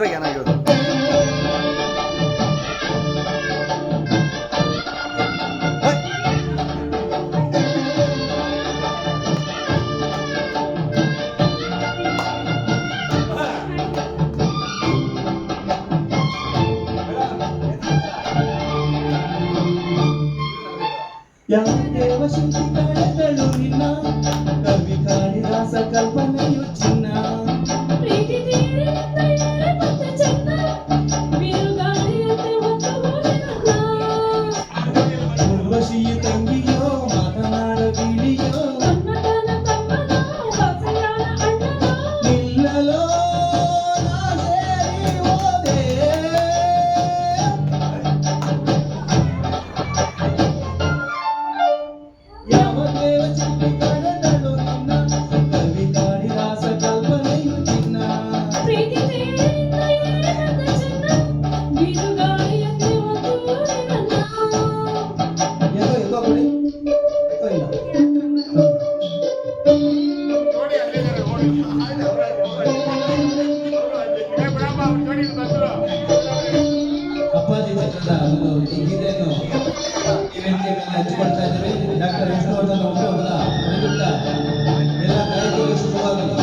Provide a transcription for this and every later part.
Iba yana göre. ಯಾವಶಿಂಕಿತ ಕವಿ ಕಾಳಿದಾಸ ಕಲ್ಪನೆಯು ಚಿನ್ನ ಕ್ಷೇತ್ರದ ಹಂಚಿಕೊಳ್ತಾ ಇದ್ದೀವಿ ಡಾಕ್ಟರ್ ವಿಷ್ಣುವರ್ಧನ್ ಅವರು ಎಲ್ಲ ಕಾರ್ಯಕ್ರಮ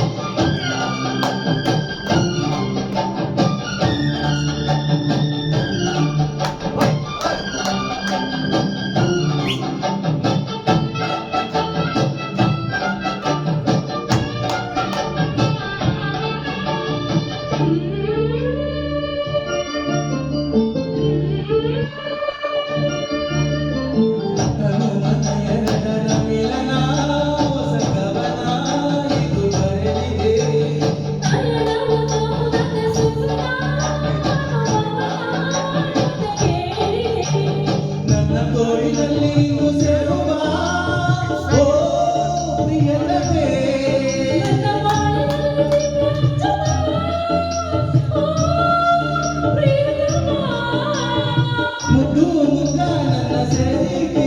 ¡Gracias!